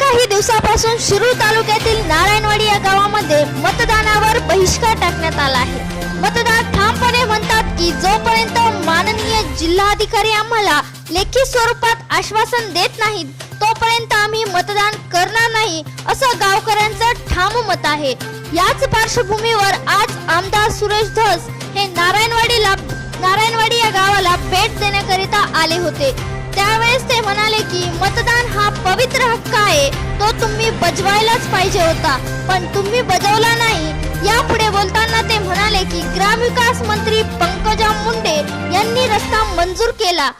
काही दिवसापासून शिरूर तालुक्यातील नारायणवाडी या गावामध्ये मतदानावर बहिष्कार टाकण्यात आला आहे. मतदार ठामपणे म्हणतात की जोपर्यंत माननीय जिल्हाधिकारी आम्हाला लेखी स्वरूपात आश्वासन देत नाहीत तोपर्यंत आम्ही मतदान करणार नाही असं गावकऱ्यांचं ठाम मत आहे. याच पार्श्वभूमीवर आज आमदार सुरेश धस हे नारायणवाडीला नारायणवाडी या गावाला भेट देण्याकरिता आले होते. त्यावेळेस ते म्हणाले की मतदान हा पवित्र हक्क आहे. तो तुम्ही बजवायलाच पाहिजे होता. पण तुम्ही बजावला नाही. यापुढे बोलताना ते म्हणाले की ग्रामविकास मंत्री पंकजा मुंडे यांनी रस्ता मंजूर केला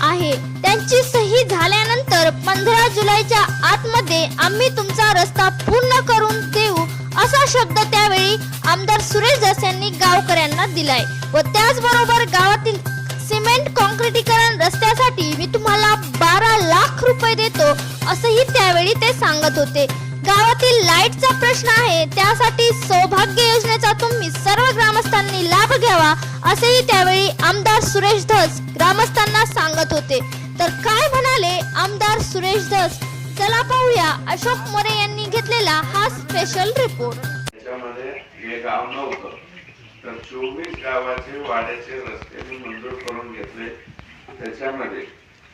आहे. त्यांची सही झाल्यानंतर पंधरा जुलैच्या आतमध्ये आम्ही तुमचा रस्ता पूर्ण करून देऊ असा शब्द त्यावेळी आमदार सुरेश दास यांनी गावकऱ्यांना दिलाय. व त्याचबरोबर गावातील सिमेंट कॉन्क्रिटीकरण रस्त्यासाठी मी तुम्हाला बारा लाख रुपये देतो असंही त्यावेळी ते सांगत होते. गावातील लाईटचा प्रश्न आहे त्यासाठी सौभाग्य योजनेचा तुम्ही सर्व ग्रामस्थांनी लाभ घ्यावा असेही त्यावेळी आमदार सुरेश धस ग्रामस्थांना सांगत होते. तर काय म्हणाले आमदार सुरेश धस? चला पाहूया अशोक मोरे यांनी घेतलेला हा स्पेशल रिपोर्ट तर चोवीस गावाचे वाड्याचे रस्ते मी मंजूर करून घेतले त्याच्यामध्ये.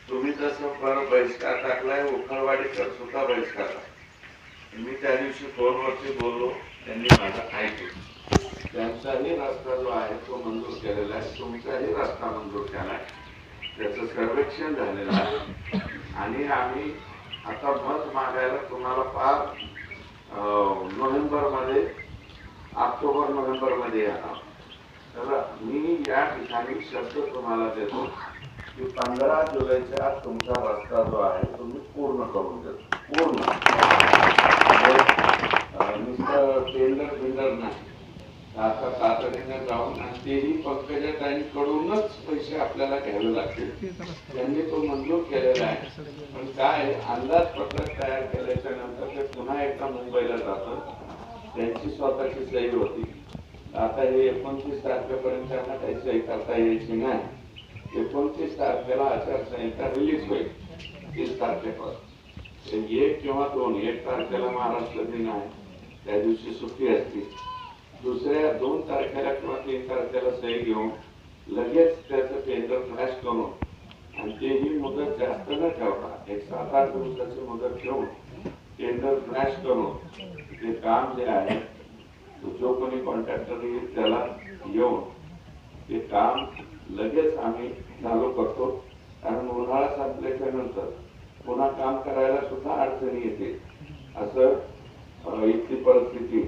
तुम्ही जसं पर बहिष्कार टाकलाय उखळवाडीकर सुद्धा बहिष्कार मी त्या दिवशी फोनवरती बोललो त्यांनी माझं ऐकलं. त्यांचाही रस्ता जो आहे तो मंजूर केलेला आहे. तुमचाही रस्ता मंजूर केला आहे. त्याचं सर्वेक्षण झालेलं आहे. आणि आम्ही आता मत मागायला तुम्हाला फार नोव्हेंबरमध्ये ऑक्टोबर नोव्हेंबरमध्ये येणार तर मी या ठिकाणी शब्द तुम्हाला देतो की पंधरा जुलैच्या आत तुमचा रस्ता जो आहे तो मी पूर्ण करून देतो. पूर्ण. म्हणजे, नुसतं टेंडर बिल्डर नाही. आता तातडीनं जाऊन आणि तेही पंकजा कडूनच पैसे आपल्याला घ्यावे लागतील. त्यांनी तो मंजूर केलेला आहे. पण काय अंदाजपत्रक तयार केल्याच्यानंतर ते पुन्हा एकदा मुंबईला जातं त्यांची स्वतःची सही होती. आता हे एकोणतीस तारखेपर्यंत त्यांना काही सही करता यायची नाही. एकोणतीस तारखेला आचारसंहिता रिलीज होईल तीस तारखेपासून. एक किंवा दोन एक तारखेला महाराष्ट्र दिन आहे त्या दिवशी सुट्टी असते. दुसऱ्या दोन तारखेला किंवा तीन तारखेला सही घेऊन लगेच त्याचं केंद्र फ्लॅश करून आणि तेही मुदत जास्त न ठेवता एक सात आठ दिवसाची मुदत ठेवून केंद्र फ्लॅश करून ते काम जे आहे जो कोणी कॉन्ट्रॅक्टर येईल त्याला येऊन ते काम लगेच आम्ही चालू करतो. कारण उन्हाळा संपल्याच्या नंतर पुन्हा काम करायला सुद्धा अडचणी येते. असं इथली परिस्थिती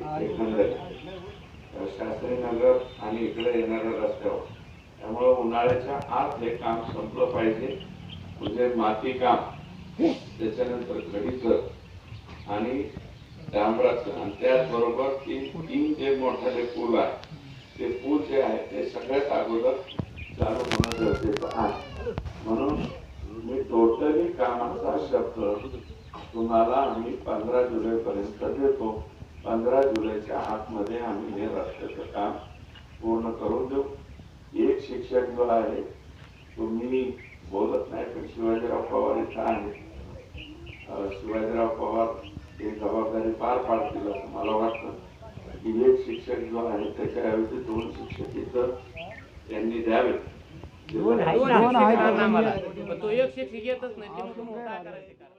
शास्त्री नगर आणि इकडे येणाऱ्या रस्त्यावर. त्यामुळं उन्हाळ्याच्या आत हे काम संपलं पाहिजे. म्हणजे माती काम त्याच्यानंतर घडीचं आणि डांबराचं आणि त्याचबरोबर तीन तीन जे मोठाले पूल आहे ते पूल जे आहे ते सगळ्यात अगोदर चालू होणं गरजेचं आहे. म्हणून मी टोटली कामाचा शब्द तुम्हाला आम्ही पंधरा जुलै पर्यंत देतो. पंधरा जुलैच्या आतमध्ये आम्ही हे रस्त्याचं काम पूर्ण करून देऊ. एक शिक्षक जो आहे तुम्ही बोलत नाही पण शिवाजीराव पवार इथं आहे. शिवाजीराव पवार ही जबाबदारी पार पाडतील असं मला वाटतं की एक शिक्षक जो आहे त्याच्याऐवजी दोन शिक्षक इथं त्यांनी द्यावे. तो एक शिक्षक येतच नाही